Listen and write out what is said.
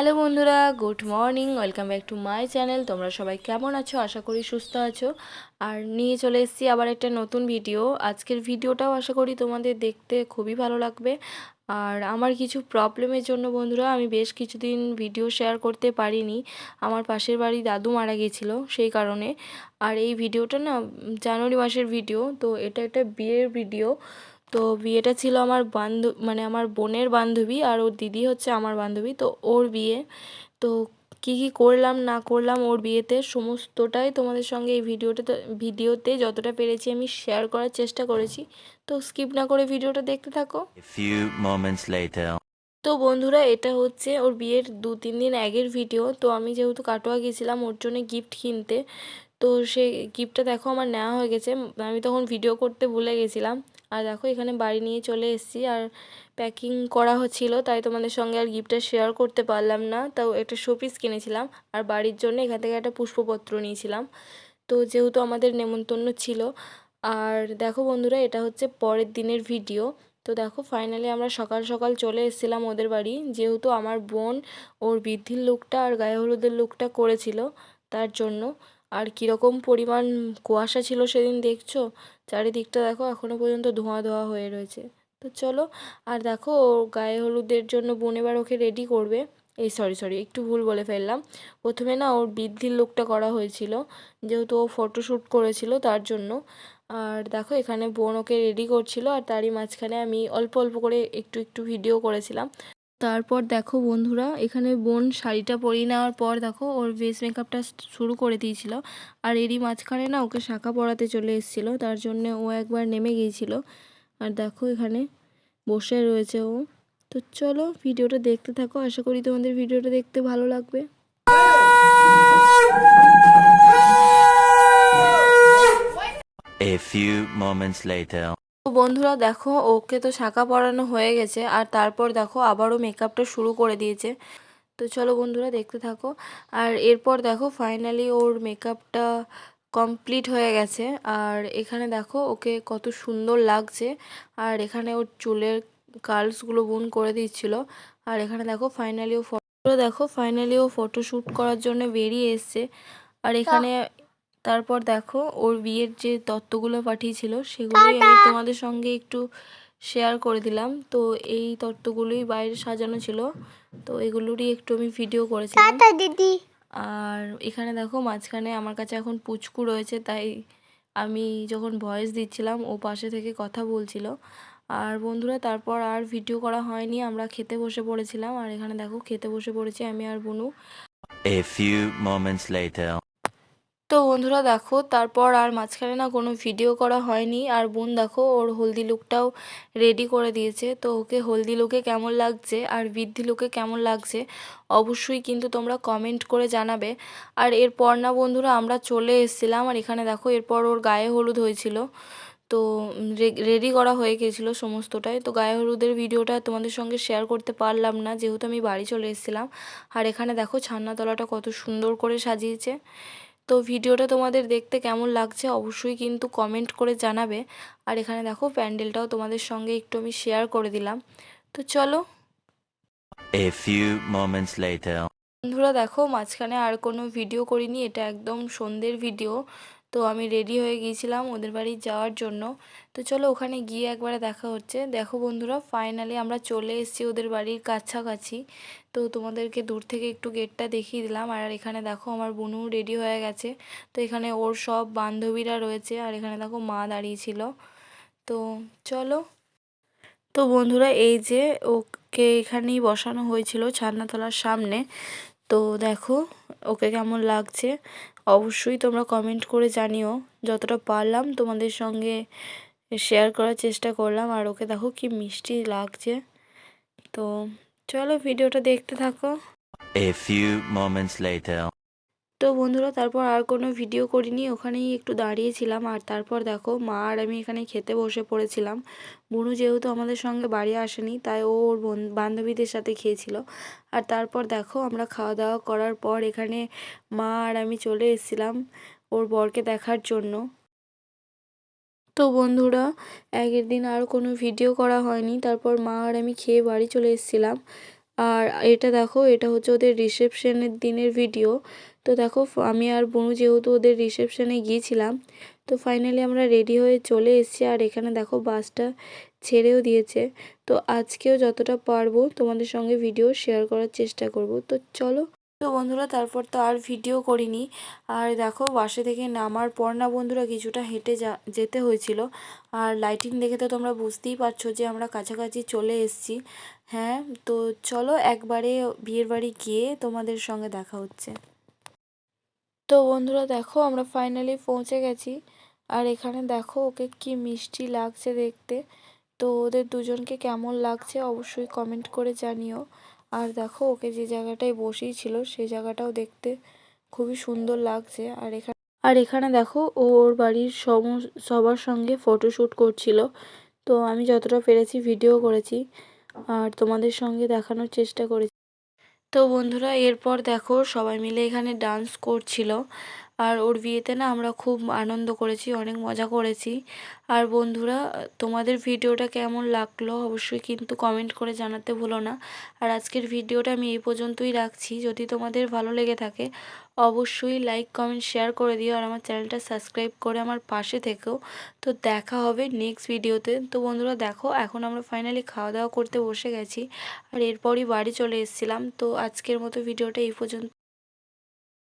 Hello বন্ধুরা, good morning, welcome back to my channel. তোমরা সবাই কেমন আছো? আশা করি সুস্থ আছো। আর নিয়ে চলে এসেছি আবার একটা নতুন ভিডিও। আজকের ভিডিওটাও আশা করি তোমাদের দেখতে খুবই ভালো লাগবে। আর আমার কিছু প্রবলেমের জন্য বন্ধুরা, আমি বেশ কিছুদিন ভিডিও শেয়ার করতে পারিনি। আমার পাশের বাড়ি দাদু মারা গেছিল সেই কারণে। আর এই ভিডিওটা না জানুয়ারি মাসের ভিডিও, তো এটা একটা বিয়ের ভিডিও। তো বিয়েটা ছিল আমার বান্ধব মানে আমার বোনের বান্ধবী আর ওর দিদি হচ্ছে আমার বান্ধবী তো ওর বিয়ে। তো কী কী করলাম না করলাম ওর বিয়েতে সমস্তটাই তোমাদের সঙ্গে এই ভিডিওটাতে ভিডিওতে যতটা পেরেছি আমি শেয়ার করার চেষ্টা করেছি। তো স্কিপ না করে ভিডিওটা দেখতে থাকো। তো বন্ধুরা এটা হচ্ছে ওর বিয়ের দু তিন দিন আগের ভিডিও। তো আমি যেহেতু কাটোয়া গেছিলাম ওর জন্য গিফট কিনতে। তো সেই গিফটটা দেখো আমার নেওয়া হয়ে গেছে। আমি তখন ভিডিও করতে ভুলে গেছিলাম। আর দেখো এখানে বাড়ি নিয়ে চলে এসেছি আর প্যাকিং করা হচ্ছিল, তাই তোমাদের সঙ্গে আর গিফটটা শেয়ার করতে পারলাম না। তাও একটা শোপিস কিনেছিলাম আর বাড়ির জন্য এখান থেকে একটা পুষ্পপত্র নিয়েছিলাম। তো যেহেতু আমাদের নেমন্তন্ন ছিল, আর দেখো বন্ধুরা এটা হচ্ছে পরের দিনের ভিডিও তো দেখো ফাইনালি আমরা সকাল সকাল চলে এসেছিলাম ওদের বাড়ি। যেহেতু আমার বোন ওর বৃদ্ধির লুকটা আর গায়ে হলুদের লুকটা করেছিল, তার জন্য। আর কীরকম পরিমাণ কুয়াশা ছিল সেদিন দেখছ? চারিদিকটা দেখো এখনও পর্যন্ত ধোঁয়া ধোঁয়া হয়ে রয়েছে। তো চলো, আর দেখো গায়ে হলুদের জন্য বোন এবার ওকে রেডি করবে। এই সরি সরি একটু ভুল বলে ফেললাম। প্রথমে না ওর বৃদ্ধির লুকটা করা হয়েছিল, যেহেতু ও ফটোশ্যুট করেছিল তার জন্য। আর দেখো এখানে বোন ওকে রেডি করছিল, আর তারই মাঝখানে আমি অল্প অল্প করে একটু একটু ভিডিও করেছিলাম। তারপর দেখো বন্ধুরা, এখানে বোন শাড়িটা পরিয়ে নেওয়ার পর দেখো ওর বেস মেকআপটা শুরু করে দিয়েছিল। আর এরই মাঝখানে না ওকে শাখা পরাতে চলে এসেছিল, তার জন্য ও একবার নেমে গিয়েছিল। আর দেখো এখানে বসে রয়েছে ও। তো চলো ভিডিওটা দেখতে থাকো, আশা করি তোমাদের ভিডিওটা দেখতে ভালো লাগবে। A few moments later. তো বন্ধুরা দেখো, ওকে তো শাঁখা পরানো হয়ে গেছে আর তারপর দেখো আবারও মেকআপটা শুরু করে দিয়েছে। তো চলো বন্ধুরা দেখতে থাকো। আর এরপর দেখো ফাইনালি ওর মেকআপটা কমপ্লিট হয়ে গেছে। আর এখানে দেখো ওকে কত সুন্দর লাগছে। আর এখানে ওর চুলের কার্লসগুলো বোন করে দিচ্ছিল। আর এখানে দেখো ফাইনালি ও ফটো দেখো ফাইনালি ও ফটোশ্যুট করার জন্য বেরিয়ে এসছে। আর এখানে তারপর দেখো ওর বিয়ের যে তত্ত্বগুলো পাঠিয়েছিল সেগুলোই আমি তোমাদের সঙ্গে একটু শেয়ার করে দিলাম। তো এই তত্ত্বগুলোই বাইরে সাজানো ছিল। তো এগুলোরই একটু আমি ভিডিও করেছিলাম। দিদি আর এখানে দেখো মাঝখানে আমার কাছে এখন পুচকু রয়েছে তাই আমি যখন ভয়েস দিচ্ছিলাম ও পাশে থেকে কথা বলছিল। আর বন্ধুরা তারপর আর ভিডিও করা হয়নি আমরা খেতে বসে পড়েছিলাম। আর এখানে দেখো খেতে বসে পড়েছি আমি আর বনু। A few moments later. তো বন্ধুরা দেখো, তারপর আর মাঝখানে না কোনো ভিডিও করা হয়নি। আর বোন দেখো, ওর হলদি লুকটাও রেডি করে দিয়েছে। তো ওকে হলদি লুকে কেমন লাগছে আর বৃদ্ধি লুকে কেমন লাগছে অবশ্যই কিন্তু তোমরা কমেন্ট করে জানাবে। আর এরপর না বন্ধুরা আমরা চলে এসেছিলাম আর এখানে দেখো, এরপর ওর গায়ে হলুদ হয়েছিল। তো রেডি করা হয়ে গেছিল সমস্তটাই। তো গায়ে হলুদের ভিডিওটা তোমাদের সঙ্গে শেয়ার করতে পারলাম না, যেহেতু আমি বাড়ি চলে এসেছিলাম। আর এখানে দেখো, ছান্নাতলাটা কত সুন্দর করে সাজিয়েছে। তো ভিডিওটা তোমাদের দেখতে কেমন লাগছে অবশ্যই কিন্তু কমেন্ট করে জানাবে। আর এখানে দেখো প্যান্ডেলটাও তোমাদের সঙ্গে একটু আমি শেয়ার করে দিলাম। তো চলো। A few moments later. বন্ধুরা দেখো মাঝখানে আর কোনো ভিডিও করিনি এটা একদম সন্ধ্যের ভিডিও তো আমি রেডি হয়ে গিয়েছিলাম ওদের বাড়ি যাওয়ার জন্য। তো চলো ওখানে গিয়ে একবারে দেখা হচ্ছে। দেখো বন্ধুরা ফাইনালি আমরা চলে এসেছি ওদের বাড়ির কাছাকাছি। তো তোমাদেরকে দূর থেকে একটু গেটটা দেখিয়ে দিলাম। আর এখানে দেখো আমার বোনু রেডি হয়ে গেছে। তো এখানে ওর সব বান্ধবীরা রয়েছে। আর এখানে দেখো মা দাঁড়িয়েছিল তো চলো। তো বন্ধুরা, এই যে ওকে এখানেই বসানো হয়েছিল ছাদনাতলার সামনে। তো দেখো, ওকে কেমন লাগছে? অবশ্যই তোমরা কমেন্ট করে জানিও। যতটা পারলাম তোমাদের সঙ্গে শেয়ার করার চেষ্টা করলাম। আর ওকে দেখো কি মিষ্টি লাগছে। তো চলো ভিডিওটা দেখতে থাকো। A few moments later. তো বন্ধুরা, তারপর আর কোনো ভিডিও করিনি, ওখানেই একটু দাঁড়িয়েছিলাম। আর তারপর দেখো, মা আর আমি এখানে খেতে বসে পড়েছিলাম। বুনু যেহেতু আমাদের সঙ্গে বাড়ি আসেনি, তাই ও ওর বন- বান্ধবীদের সাথে খেয়েছিল। আর তারপর দেখো, আমরা খাওয়া দাওয়া করার পর এখানে মা আর আমি চলে এসেছিলাম ওর বরকে দেখার জন্য। তো বন্ধুরা, আগের দিন আর কোনো ভিডিও করা হয়নি। তারপর মা আর আমি খেয়ে বাড়ি চলে এসেছিলাম। আর এটা দেখো, এটা হচ্ছে ওদের রিসেপশনের দিনের ভিডিও তো দেখো, আমি আর বনু যেহেতু ওদের রিসেপশনে গিয়েছিলাম, তো ফাইনালি আমরা রেডি হয়ে চলে এসেছি। আর এখানে দেখো বাসটা ছেড়েও দিয়েছে। তো আজকেও যতটা পারব তোমাদের সঙ্গে ভিডিও শেয়ার করার চেষ্টা করব। তো চলো তো বন্ধুরা, তারপর তো আর ভিডিও করিনি। আর দেখো, বাসে থেকে নামার পর না বন্ধুরা, কিছুটা হেঁটে যা, যেতে হয়েছিল। আর লাইটিং দেখে তো তোমরা বুঝতেই পারছ যে আমরা কাছাকাছি চলে এসেছি। হ্যাঁ তো চলো একবারে বিয়ের বাড়ি গিয়ে তোমাদের সঙ্গে দেখা হচ্ছে। তো বন্ধুরা, দেখো, আমরা ফাইনালি পৌঁছে গেছি। আর এখানে দেখো, ওকে কি মিষ্টি লাগছে দেখতে। তো ওদের দুজনকে কেমন লাগছে অবশ্যই কমেন্ট করে জানিও। আর দেখো, ওকে যে জায়গাটায় বসেই ছিল, সেই জায়গাটাও দেখতে খুবই সুন্দর লাগছে। আর এখানে আর এখানে দেখো ওর বাড়ির সবার সঙ্গে ফটোশ্যুট করছিল। তো আমি যতটা পেরেছি ভিডিও করেছি, আর তোমাদের সঙ্গে দেখানোর চেষ্টা করেছি। তো বন্ধুরা, এরপর দেখো, সবাই মিলে এখানে ডান্স করছিল। আর ওর বিয়েতে না আমরা খুব আনন্দ করেছি, অনেক মজা করেছি। আর বন্ধুরা, তোমাদের ভিডিওটা কেমন লাগল অবশ্যই কিন্তু কমেন্ট করে জানাতে ভুলো না। আর আজকের ভিডিওটা আমি এই পর্যন্তই রাখছি। যদি তোমাদের ভালো লেগে থাকে, অবশ্যই লাইক কমেন্ট শেয়ার করে দিও আর আমার চ্যানেলটা সাবস্ক্রাইব করে আমার পাশে থেকেও। তো দেখা হবে নেক্সট ভিডিওতে। তো বন্ধুরা, দেখো, এখন আমরা ফাইনালি খাওয়া দাওয়া করতে বসে গেছি। আর এরপরই বাড়ি চলে এসেছিলাম। তো আজকের মতো ভিডিওটা এই পর্যন্ত।